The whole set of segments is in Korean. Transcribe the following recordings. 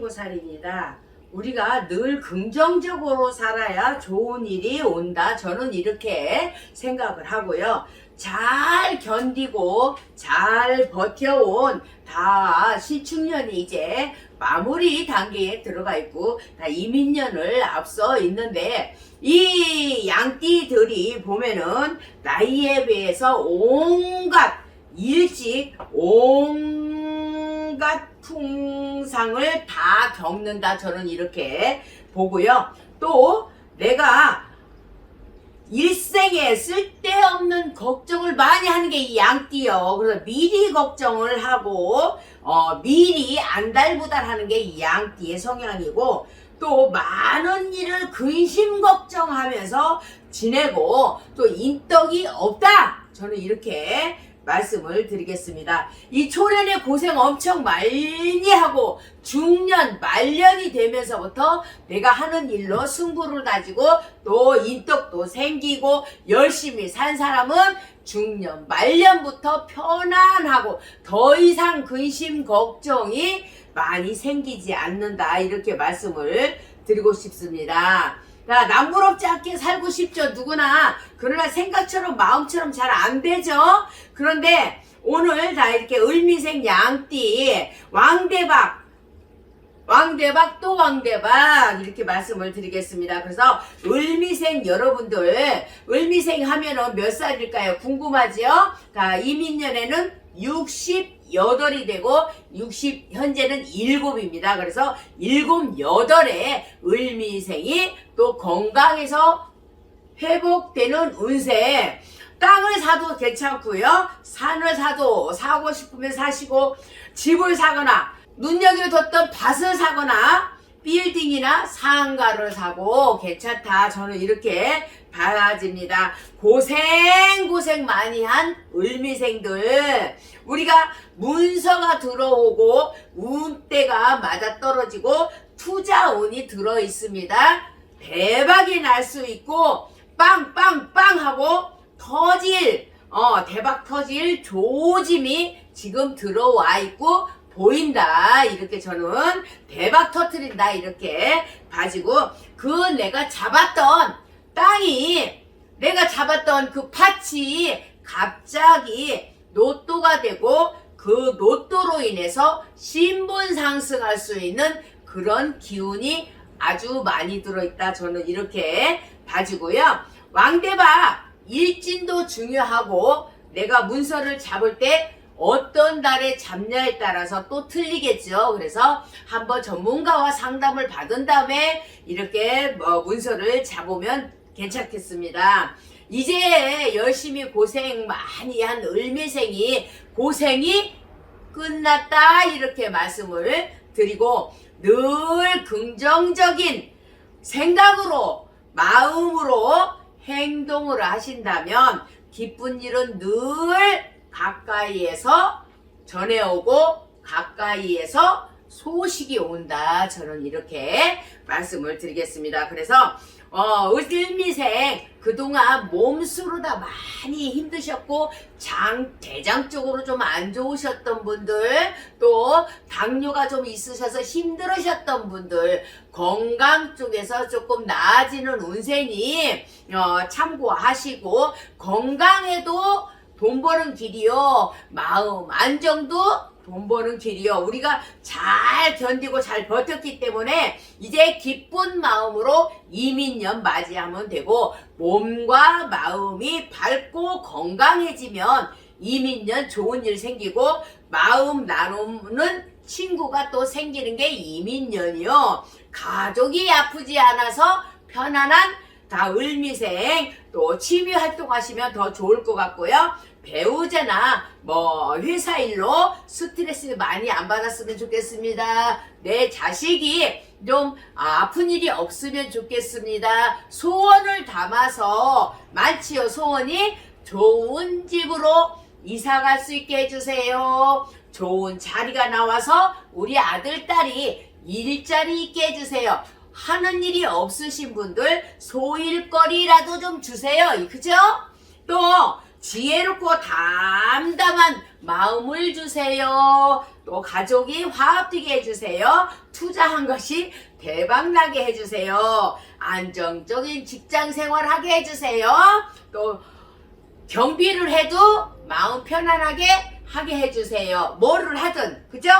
45살입니다. 우리가 늘 긍정적으로 살아야 좋은 일이 온다. 저는 이렇게 생각을 하고요. 잘 견디고 잘 버텨온 다 시축년이 이제 마무리 단계에 들어가 있고 다 이민년을 앞서 있는데 이 양띠들이 보면은 나이에 비해서 온갖 일찍 온 갖 풍상을 다 겪는다 저는 이렇게 보고요. 또 내가 일생에 쓸데없는 걱정을 많이 하는 게 이 양띠요. 그래서 미리 걱정을 하고 어, 미리 안달부달하는 게 이 양띠의 성향이고 또 많은 일을 근심 걱정하면서 지내고 또 인덕이 없다. 저는 이렇게 말씀을 드리겠습니다. 이 초년에 고생 엄청 많이 하고 중년, 말년이 되면서부터 내가 하는 일로 승부를 가지고 또 인덕도 생기고 열심히 산 사람은 중년, 말년부터 편안하고 더 이상 근심, 걱정이 많이 생기지 않는다. 이렇게 말씀을 드리고 싶습니다. 자, 남부럽지 않게 살고 싶죠, 누구나. 그러나 생각처럼 마음처럼 잘 안 되죠? 그런데 오늘 다 이렇게 을미생 양띠, 왕대박, 왕대박 또 왕대박 이렇게 말씀을 드리겠습니다. 그래서 을미생 여러분들 을미생 하면은 몇 살일까요? 궁금하지요? 자, 이민년에는 68이 되고 60 현재는 7입니다. 그래서 7, 8의 을미생이 또 건강해서 회복되는 운세 땅을 사도 괜찮고요. 산을 사도 사고 싶으면 사시고 집을 사거나 눈여겨뒀던 밭을 사거나 빌딩이나 상가를 사고 괜찮다. 저는 이렇게 봐집니다. 고생 고생 많이 한 을미생들 우리가 문서가 들어오고 운대가 맞아 떨어지고 투자 운이 들어 있습니다. 대박이 날 수 있고 빵빵빵 하고 터질 어 대박 터질 조짐이 지금 들어와 있고 보인다. 이렇게 저는 대박 터트린다. 이렇게 봐지고 그 내가 잡았던 땅이 내가 잡았던 그 팥이 갑자기 노또가 되고 그 노또로 인해서 신분 상승할 수 있는 그런 기운이 아주 많이 들어있다. 저는 이렇게 봐지고요. 왕대박! 일진도 중요하고 내가 문서를 잡을 때 어떤 달에 잡냐에 따라서 또 틀리겠죠. 그래서 한번 전문가와 상담을 받은 다음에 이렇게 뭐 문서를 잡으면 괜찮겠습니다. 이제 열심히 고생 많이 한 을미생이 고생이 끝났다 이렇게 말씀을 드리고 늘 긍정적인 생각으로 마음으로 행동을 하신다면 기쁜 일은 늘 가까이에서 전해오고 가까이에서 소식이 온다. 저는 이렇게 말씀을 드리겠습니다. 그래서 어, 을미생 그동안 몸수로 다 많이 힘드셨고 장 대장 쪽으로 좀 안 좋으셨던 분들 또 당뇨가 좀 있으셔서 힘들으셨던 분들 건강 쪽에서 조금 나아지는 운세니 어, 참고하시고 건강에도 돈 버는 길이요. 마음 안정도 돈 버는 길이요. 우리가 잘 견디고 잘 버텼기 때문에 이제 기쁜 마음으로 이민년 맞이하면 되고 몸과 마음이 밝고 건강해지면 이민년 좋은 일 생기고 마음 나누는 친구가 또 생기는 게 이민년이요. 가족이 아프지 않아서 편안한 다 을미생 또 취미 활동하시면 더 좋을 것 같고요. 배우자나 뭐 회사 일로 스트레스 많이 안 받았으면 좋겠습니다. 내 자식이 좀 아픈 일이 없으면 좋겠습니다. 소원을 담아서 많지요 소원이 좋은 집으로 이사 갈 수 있게 해주세요. 좋은 자리가 나와서 우리 아들 딸이 일자리 있게 해주세요. 하는 일이 없으신 분들 소일거리라도 좀 주세요. 그죠? 또 지혜롭고 담담한 마음을 주세요. 또 가족이 화합되게 해주세요. 투자한 것이 대박나게 해주세요. 안정적인 직장 생활하게 해주세요. 또 경비를 해도 마음 편안하게 하게 해주세요. 뭐를 하든, 그죠?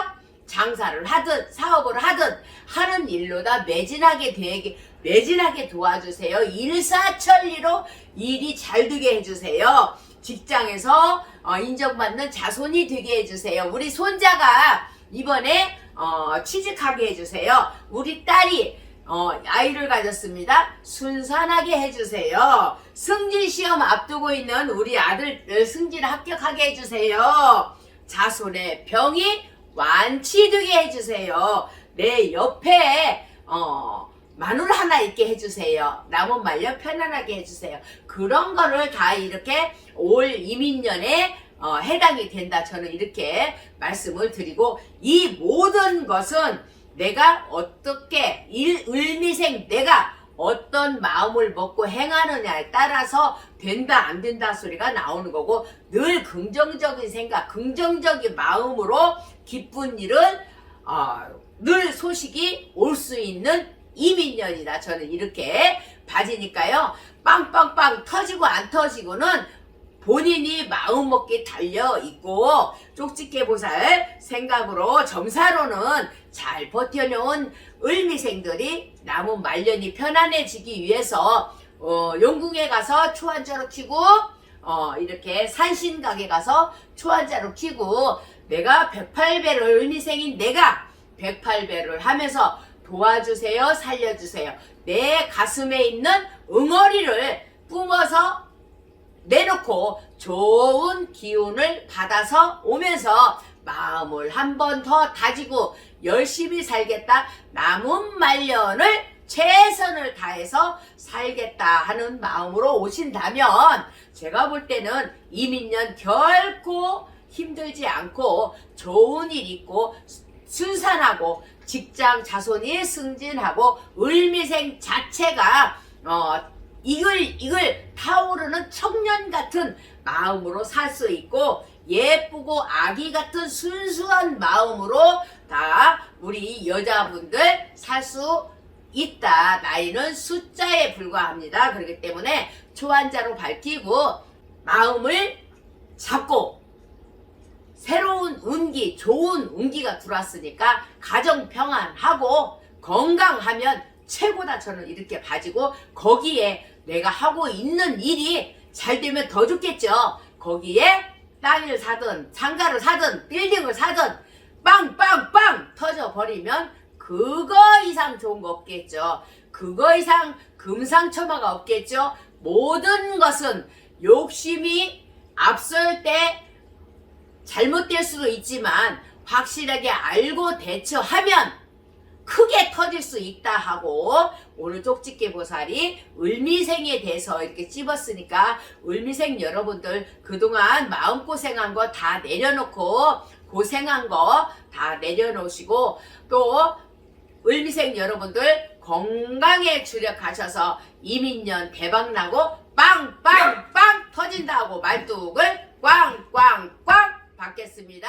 장사를 하든, 사업을 하든, 하는 일로다 매진하게 되게, 매진하게 도와주세요. 일사천리로 일이 잘 되게 해주세요. 직장에서 어, 인정받는 자손이 되게 해주세요. 우리 손자가 이번에 어, 취직하게 해주세요. 우리 딸이 어, 아이를 가졌습니다. 순산하게 해주세요. 승진 시험 앞두고 있는 우리 아들 을 승진 합격하게 해주세요. 자손의 병이 완치되게 해주세요. 내 옆에 어, 마누라 하나 있게 해주세요. 남은 말년 편안하게 해주세요. 그런 거를 다 이렇게 올 이민년에 어, 해당이 된다. 저는 이렇게 말씀을 드리고 이 모든 것은 내가 어떻게 일, 을미생 내가 어떤 마음을 먹고 행하느냐에 따라서 된다 안 된다 소리가 나오는 거고 늘 긍정적인 생각 긍정적인 마음으로 기쁜 일은 어, 늘 소식이 올 수 있는 이민년이다. 저는 이렇게 봐지니까요. 빵빵빵 터지고 안 터지고는 본인이 마음먹기 달려 있고 쪽집게 보살 생각으로 점사로는 잘 버텨놓은 을미생들이 남은 말년이 편안해지기 위해서 어, 용궁에 가서 초한자로 키고 어, 이렇게 산신각에 가서 초한자로 키고 내가 108배를 을미생인 내가 108배를 하면서 도와주세요 살려주세요 내 가슴에 있는 응어리를 뿜어서 내놓고 좋은 기운을 받아서 오면서 마음을 한 번 더 다지고 열심히 살겠다. 남은 말년을 최선을 다해서 살겠다 하는 마음으로 오신다면 제가 볼 때는 이민년 결코 힘들지 않고 좋은 일 있고 순산하고 직장 자손이 승진하고 을미생 자체가 어, 이글 이글 타오르는 청년 같은 마음으로 살 수 있고 예쁘고 아기 같은 순수한 마음으로 다 우리 여자분들 살 수 있다. 나이는 숫자에 불과합니다. 그렇기 때문에 초한자로 밝히고 마음을 잡고 새로운 운기, 좋은 운기가 들어왔으니까 가정 평안하고 건강하면 최고다 저는 이렇게 봐지고 거기에 내가 하고 있는 일이 잘 되면 더 좋겠죠. 거기에 땅을 사든 상가를 사든 빌딩을 사든 빵빵빵 터져 버리면 그거 이상 좋은 거 없겠죠. 그거 이상 금상첨화가 없겠죠. 모든 것은 욕심이 앞설 때 잘못될 수도 있지만 확실하게 알고 대처하면 크게 터질 수 있다 하고 오늘 쪽집게 보살이 을미생에 대해서 이렇게 찝었으니까 을미생 여러분들 그동안 마음고생한 거 다 내려놓고 고생한 거 다 내려놓으시고 또 을미생 여러분들 건강에 주력하셔서 이민년 대박나고 빵빵빵 터진다고 말뚝을 꽝꽝꽝 받겠습니다.